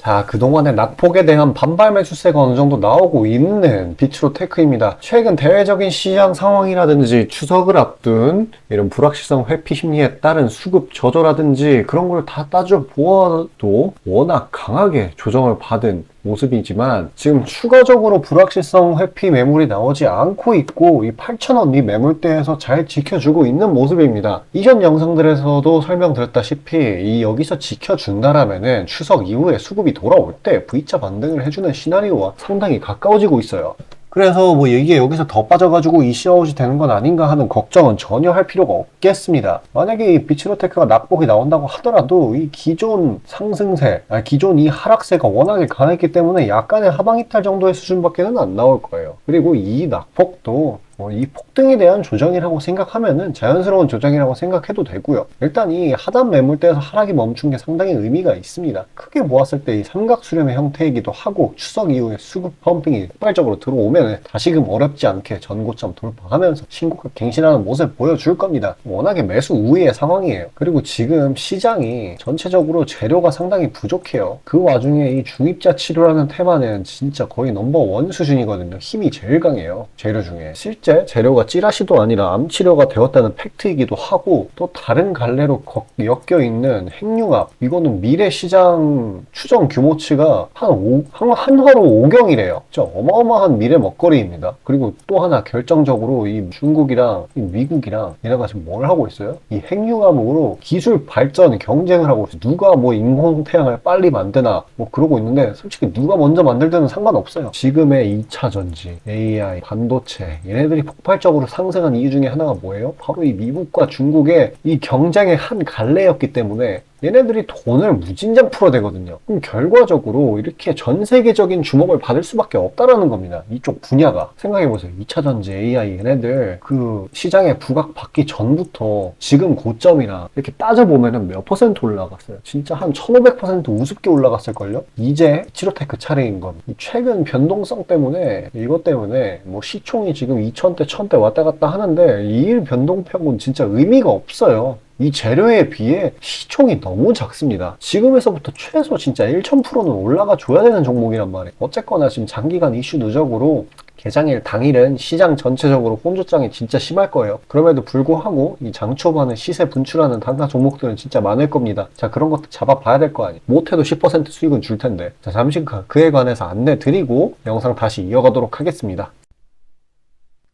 자, 그동안의 낙폭에 대한 반발 매수세가 어느 정도 나오고 있는 비트로 테크입니다. 최근 대외적인 시장 상황이라든지 추석을 앞둔 이런 불확실성 회피 심리에 따른 수급 저조라든지 그런 걸 다 따져 보아도 워낙 강하게 조정을 받은 모습이지만 지금 추가적으로 불확실성 회피 매물이 나오지 않고 있고 이 8,000원 이 매물대에서 잘 지켜주고 있는 모습입니다. 이전 영상들에서도 설명드렸다시피 이 여기서 지켜준다라면은 추석 이후에 수급이 돌아올 때 V자 반등을 해주는 시나리오와 상당히 가까워지고 있어요. 그래서 뭐 이게 여기서 더 빠져가지고 이시아웃이 되는 건 아닌가 하는 걱정은 전혀 할 필요가 없겠습니다. 만약에 이 비치로테크가 낙폭이 나온다고 하더라도 이 기존 상승세, 아니 기존 이 하락세가 워낙에 강했기 때문에 약간의 하방 이탈 정도의 수준밖에는 안 나올 거예요. 그리고 이 낙폭도 뭐이 폭등에 대한 조정이라고 생각하면은 자연스러운 조정이라고 생각해도 되고요. 일단 이 하단 매물대에서 하락이 멈춘 게 상당히 의미가 있습니다. 크게 보았을 때 이 삼각 수렴의 형태이기도 하고 추석 이후에 수급 펌핑이 폭발적으로 들어오면 다시금 어렵지 않게 전고점 돌파하면서 신고가 갱신하는 모습 보여줄 겁니다. 워낙에 매수 우위의 상황이에요. 그리고 지금 시장이 전체적으로 재료가 상당히 부족해요. 그 와중에 이 중입자 치료라는 테마는 진짜 거의 넘버원 수준이거든요. 힘이 제일 강해요. 재료 중에. 실제 재료가 찌라시도 아니라 암치료가 되었다는 팩트이기도 하고 또 다른 갈래로 거- 엮여 있는 핵융합 이거는 미래 시장 추정 규모치가 한, 오, 한 한화로 5경이래요. 진짜 어마어마한 미래 먹거리입니다. 그리고 또 하나 결정적으로 이 중국이랑 이 미국이랑 얘네가 지금 뭘 하고 있어요? 이 핵융합으로 기술 발전 경쟁을 하고 있어요. 누가 뭐 인공 태양을 빨리 만드나 뭐 그러고 있는데 솔직히 누가 먼저 만들든 상관없어요. 지금의 2차 전지, AI, 반도체 얘네들이 폭발적으로 상승한 이유 중에 하나가 뭐예요? 바로 이 미국과 중국의 이 경쟁의 한 갈래였기 때문에 얘네들이 돈을 무진장 풀어대거든요. 그럼 결과적으로 이렇게 전 세계적인 주목을 받을 수밖에 없다라는 겁니다. 이쪽 분야가. 생각해보세요. 2차 전지, AI 얘네들 그 시장에 부각받기 전부터 지금 고점이랑 이렇게 따져보면은 몇 퍼센트 올라갔어요. 진짜 한 1500% 우습게 올라갔을걸요? 이제 치료테크 차례인 건. 이 최근 변동성 때문에 이것 때문에 뭐 시총이 지금 2000대, 1000대 왔다 갔다 하는데 이일 변동평은 진짜 의미가 없어요. 이 재료에 비해 시총이 너무 작습니다. 지금에서부터 최소 진짜 1000%는 올라가 줘야 되는 종목이란 말이에요. 어쨌거나 지금 장기간 이슈 누적으로 개장일 당일은 시장 전체적으로 혼조장이 진짜 심할 거예요. 그럼에도 불구하고 이 장 초반에 시세 분출하는 단가 종목들은 진짜 많을 겁니다. 자 그런 것들 잡아봐야 될 거 아니에요. 못해도 10% 수익은 줄 텐데. 자 잠시 그- 그에 관해서 안내 드리고 영상 다시 이어가도록 하겠습니다.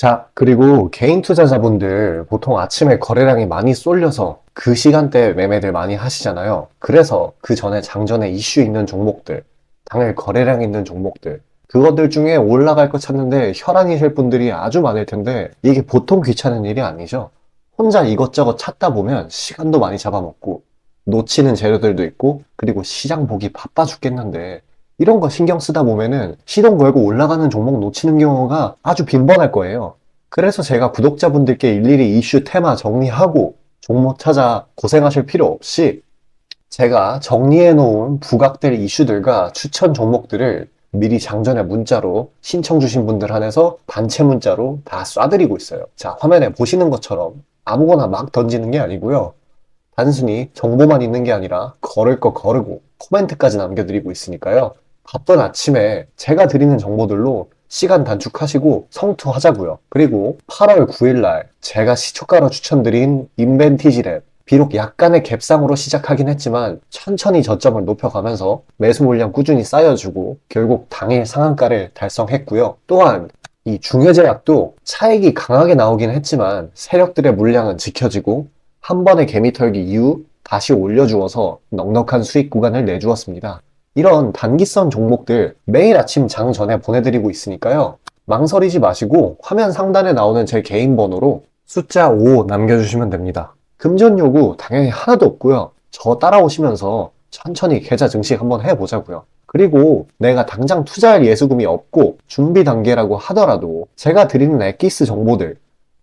자, 그리고 개인 투자자분들 보통 아침에 거래량이 많이 쏠려서 그 시간대에 매매들 많이 하시잖아요. 그래서 그 전에 장전에 이슈 있는 종목들, 당일 거래량 있는 종목들, 그것들 중에 올라갈 거 찾는데 혈안이 셀 분들이 아주 많을 텐데 이게 보통 귀찮은 일이 아니죠. 혼자 이것저것 찾다 보면 시간도 많이 잡아먹고 놓치는 재료들도 있고 그리고 시장 보기 바빠 죽겠는데 이런 거 신경 쓰다 보면은 시동 걸고 올라가는 종목 놓치는 경우가 아주 빈번할 거예요. 그래서 제가 구독자분들께 일일이 이슈 테마 정리하고 종목 찾아 고생하실 필요 없이 제가 정리해 놓은 부각될 이슈들과 추천 종목들을 미리 장전에 문자로 신청 주신 분들 한해서 단체 문자로 다 쏴드리고 있어요. 자, 화면에 보시는 것처럼 아무거나 막 던지는 게 아니고요. 단순히 정보만 있는 게 아니라 걸을 거 거르고 코멘트까지 남겨드리고 있으니까요. 바쁜 아침에 제가 드리는 정보들로 시간 단축하시고 성투하자고요. 그리고 8월 9일 날 제가 시초가로 추천드린 인벤티지랩 비록 약간의 갭상으로 시작하긴 했지만 천천히 저점을 높여가면서 매수 물량 꾸준히 쌓여주고 결국 당일 상한가를 달성했고요. 또한 이 중요제약도 차익이 강하게 나오긴 했지만 세력들의 물량은 지켜지고 한 번의 개미 털기 이후 다시 올려주어서 넉넉한 수익 구간을 내주었습니다. 이런 단기성 종목들 매일 아침 장 전에 보내드리고 있으니까요. 망설이지 마시고 화면 상단에 나오는 제 개인 번호로 숫자 5 남겨주시면 됩니다. 금전 요구 당연히 하나도 없고요. 저 따라오시면서 천천히 계좌 증식 한번 해보자고요. 그리고 내가 당장 투자할 예수금이 없고 준비 단계라고 하더라도 제가 드리는 엑기스 정보들,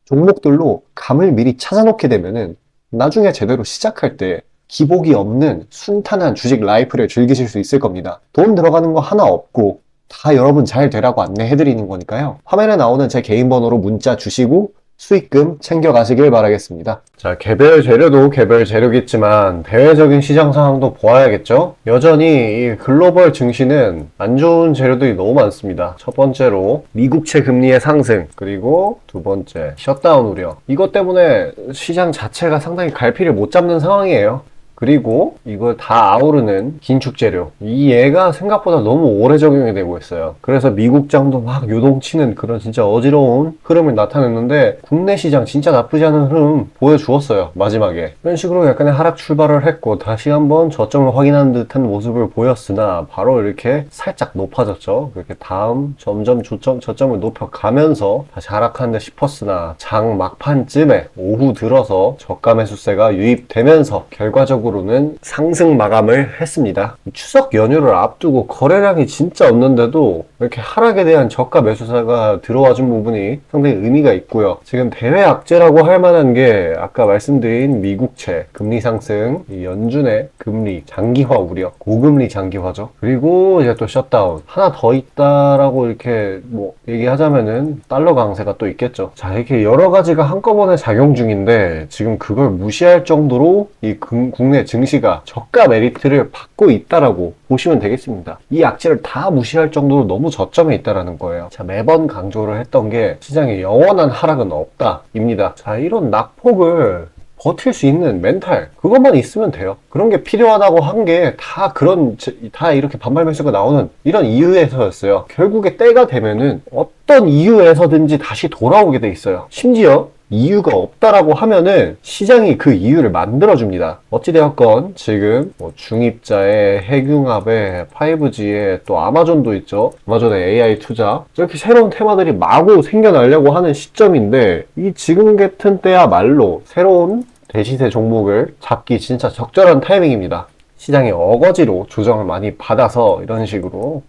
종목들로 감을 미리 찾아놓게 되면은 나중에 제대로 시작할 때 기복이 없는 순탄한 주식 라이프를 즐기실 수 있을 겁니다. 돈 들어가는 거 하나 없고 다 여러분 잘 되라고 안내해드리는 거니까요. 화면에 나오는 제 개인 번호로 문자 주시고 수익금 챙겨가시길 바라겠습니다. 자, 개별 재료도 개별 재료겠지만 대외적인 시장 상황도 보아야겠죠? 여전히 이 글로벌 증시는 안 좋은 재료들이 너무 많습니다. 첫 번째로 미국채 금리의 상승, 그리고 두 번째 셧다운 우려. 이것 때문에 시장 자체가 상당히 갈피를 못 잡는 상황이에요. 그리고 이걸 다 아우르는 긴축 재료. 이 얘가 생각보다 너무 오래 적용이 되고 있어요. 그래서 미국장도 막 요동치는 그런 진짜 어지러운 흐름을 나타냈는데 국내 시장 진짜 나쁘지 않은 흐름 보여주었어요. 마지막에. 이런 식으로 약간의 하락 출발을 했고 다시 한번 저점을 확인하는 듯한 모습을 보였으나 바로 이렇게 살짝 높아졌죠. 그렇게 다음 점점 조점, 저점을 높여가면서 다시 하락하는 데 싶었으나 장 막판쯤에 오후 들어서 저가 매수세가 유입되면서 결과적으로 으로는 상승 마감을 했습니다. 추석 연휴를 앞두고 거래량이 진짜 없는데도 이렇게 하락에 대한 저가 매수사가 들어와 준 부분이 상당히 의미가 있고요. 지금 대외 악재라고 할 만한 게 아까 말씀드린 미국채, 금리 상승, 이 연준의 금리, 장기화 우려, 고금리 장기화죠. 그리고 이제 또 셧다운. 하나 더 있다라고 이렇게 뭐 얘기하자면은 달러 강세가 또 있겠죠. 자, 이렇게 여러 가지가 한꺼번에 작용 중인데 지금 그걸 무시할 정도로 이 금- 국내 증시가 저가 메리트를 받고 있다라고 보시면 되겠습니다. 이 악재를 다 무시할 정도로 너무 저점에 있다라는 거예요. 자, 매번 강조를 했던 게 시장에 영원한 하락은 없다입니다. 자, 이런 낙폭을 버틸 수 있는 멘탈 그것만 있으면 돼요. 그런 게 필요하다고 한 게 다 그런 제- 다 이렇게 반발 매수가 나오는 이런 이유에서였어요. 결국에 때가 되면은 어떤 이유에서든지 다시 돌아오게 돼 있어요. 심지어 이유가 없다라고 하면은 시장이 그 이유를 만들어줍니다. 어찌되었건 지금 뭐 중입자에 핵융합에 5G에 또 아마존도 있죠. 아마존의 AI 투자 이렇게 새로운 테마들이 마구 생겨나려고 하는 시점인데 이 지금 같은 때야말로 새로운 대시세 종목을 잡기 진짜 적절한 타이밍입니다. 시장이 어거지로 조정을 많이 받아서 이런 식으로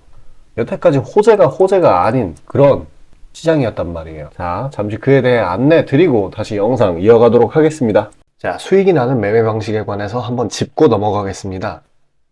여태까지 호재가 호재가 아닌 그런 시장이었단 말이에요. 자, 잠시 그에 대해 안내 드리고 다시 영상 이어가도록 하겠습니다. 자, 수익이 나는 매매 방식에 관해서 한번 짚고 넘어가겠습니다.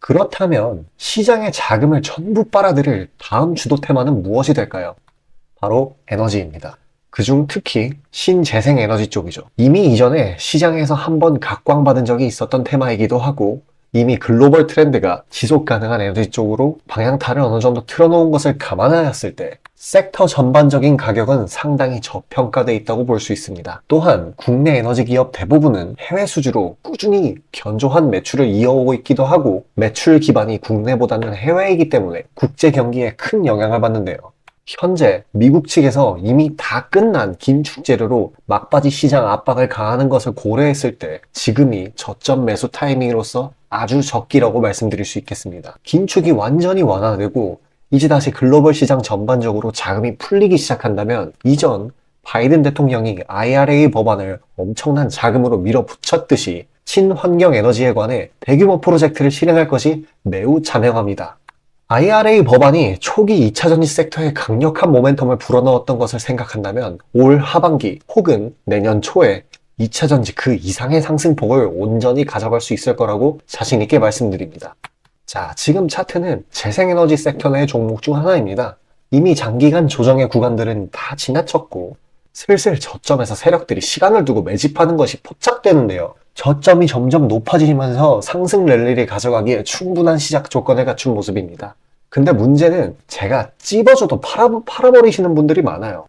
그렇다면 시장의 자금을 전부 빨아들일 다음 주도 테마는 무엇이 될까요? 바로 에너지입니다. 그중 특히 신재생 에너지 쪽이죠. 이미 이전에 시장에서 한번 각광받은 적이 있었던 테마이기도 하고 이미 글로벌 트렌드가 지속 가능한 에너지 쪽으로 방향타를 어느 정도 틀어놓은 것을 감안하였을 때 섹터 전반적인 가격은 상당히 저평가되어 있다고 볼 수 있습니다. 또한 국내 에너지 기업 대부분은 해외 수주로 꾸준히 견조한 매출을 이어오고 있기도 하고 매출 기반이 국내보다는 해외이기 때문에 국제 경기에 큰 영향을 받는데요. 현재 미국 측에서 이미 다 끝난 긴축 재료로 막바지 시장 압박을 가하는 것을 고려했을 때 지금이 저점 매수 타이밍으로서 아주 적기라고 말씀드릴 수 있겠습니다. 긴축이 완전히 완화되고 이제 다시 글로벌 시장 전반적으로 자금이 풀리기 시작한다면 이전 바이든 대통령이 IRA 법안을 엄청난 자금으로 밀어붙였듯이 친환경 에너지에 관해 대규모 프로젝트를 실행할 것이 매우 자명합니다. IRA 법안이 초기 2차 전지 섹터에 강력한 모멘텀을 불어넣었던 것을 생각한다면 올 하반기 혹은 내년 초에 2차 전지 그 이상의 상승폭을 온전히 가져갈 수 있을 거라고 자신있게 말씀드립니다. 자, 지금 차트는 재생에너지 섹터 내 종목 중 하나입니다. 이미 장기간 조정의 구간들은 다 지나쳤고 슬슬 저점에서 세력들이 시간을 두고 매집하는 것이 포착되는데요. 저점이 점점 높아지면서 상승 랠리를 가져가기에 충분한 시작 조건을 갖춘 모습입니다. 근데 문제는 제가 찝어줘도 팔아, 팔아버리시는 분들이 많아요.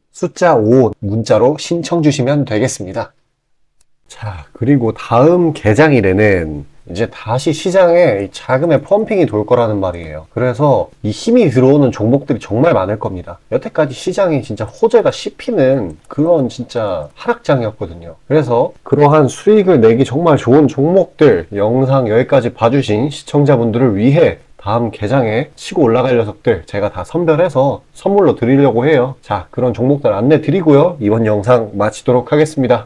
숫자 5 문자로 신청 주시면 되겠습니다. 자, 그리고 다음 개장일에는 이제 다시 시장에 이 자금의 펌핑이 돌 거라는 말이에요. 그래서 이 힘이 들어오는 종목들이 정말 많을 겁니다. 여태까지 시장이 진짜 호재가 씹히는 그런 진짜 하락장이었거든요. 그래서 그러한 수익을 내기 정말 좋은 종목들 영상 여기까지 봐주신 시청자분들을 위해 다음 개장에 치고 올라갈 녀석들 제가 다 선별해서 선물로 드리려고 해요. 자, 그런 종목들 안내 드리고요. 이번 영상 마치도록 하겠습니다.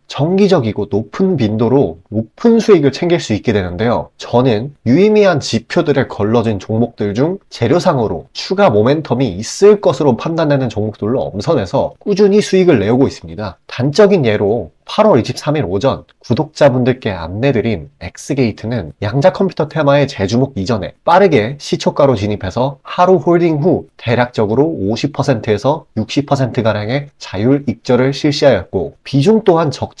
정기적이고 높은 빈도로 높은 수익을 챙길 수 있게 되는데요. 저는 유의미한 지표들에 걸러진 종목들 중 재료상으로 추가 모멘텀이 있을 것으로 판단되는 종목들로 엄선해서 꾸준히 수익을 내오고 있습니다. 단적인 예로 8월 23일 오전 구독자분들께 안내드린 엑스게이트는 양자 컴퓨터 테마의 재주목 이전에 빠르게 시초가로 진입해서 하루 홀딩 후 대략적으로 50%에서 60%가량의 자율 익절을 실시하였고 비중 또한 적지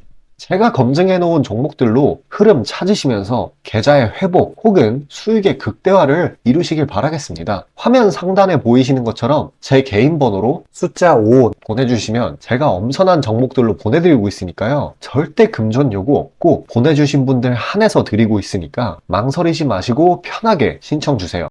제가 검증해 놓은 종목들로 흐름 찾으시면서 계좌의 회복 혹은 수익의 극대화를 이루시길 바라겠습니다. 화면 상단에 보이시는 것처럼 제 개인 번호로 숫자 5 보내주시면 제가 엄선한 종목들로 보내드리고 있으니까요. 절대 금전 요구 없고 보내주신 분들 한해서 드리고 있으니까 망설이지 마시고 편하게 신청 주세요.